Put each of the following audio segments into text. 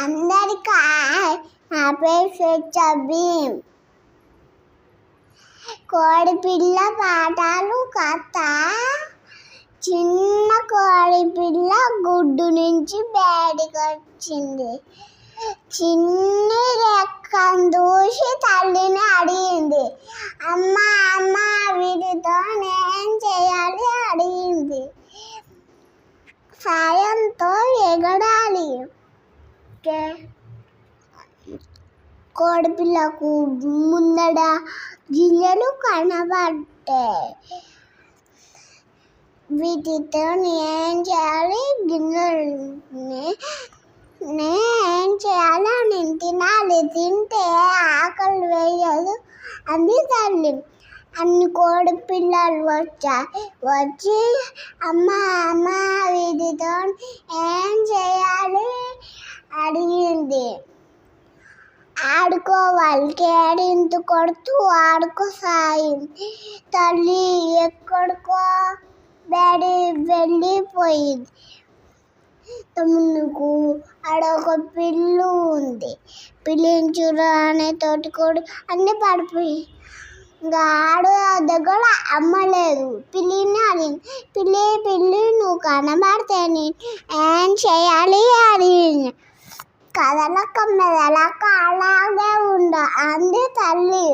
అందరికీ నా పేరు స్వేచ్ఛబీం కోడి పిల్ల పాఠాలు కథ. చిన్న కోడి పిల్ల గుడ్డు నుంచి బయటకు వచ్చింది. చిన్ని రెక్కను దూసి తల్లిని అడిగింది. అమ్మ అమ్మ వీటితో నేను చేయాలి అడిగింది. సాయం కోడిపిల్లకు ముందడ గింజలు కనబడ్డాయి వీటితో ఏం చేయాలి? గింజల్ని నేను చేయాలి? అని తినాలి. తింటే ఆకలి వేయదు. అని తల్లి. అన్ని కోడి పిల్లలు వచ్చాయి. వచ్చి అమ్మ అమ్మ వీటితో ఏం చేయాలి అడిగింది ఆడుకోవాలి కేడింత కొడుతూ ఆడుకోసాగింది తల్లి ఎక్కడికో బడి వెళ్ళిపోయింది. తమ్ముకు ఆడ ఒక పిల్లు ఉంది. పిల్లించురా అనే తోటికోడు అన్ని అన్నీ పడిపోయి ఇంకా ఆడు దగ్గర అమ్మలేదు పిల్లిని అడిగింది పిల్లి పిల్లి నువ్వు కనబడితే నేను ఏం చేయాలి అడిగింది కదలక మెదలక అలాగే ఉండ. అంది తల్లి.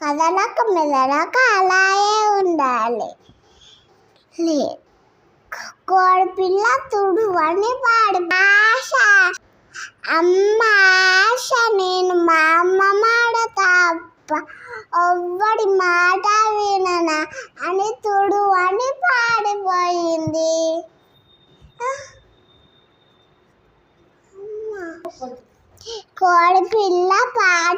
కదలక మెదలక అలాగే ఉండాలి. లే కోడి పిల్ల తుడువని పాడు ఆశ అమ్మ ఆశ నేను మా అమ్మ మాట తప్ప ఎవ్వడి మాట విన అని తుడు అని పాడిపోయింది కోడి పిల్ల పాట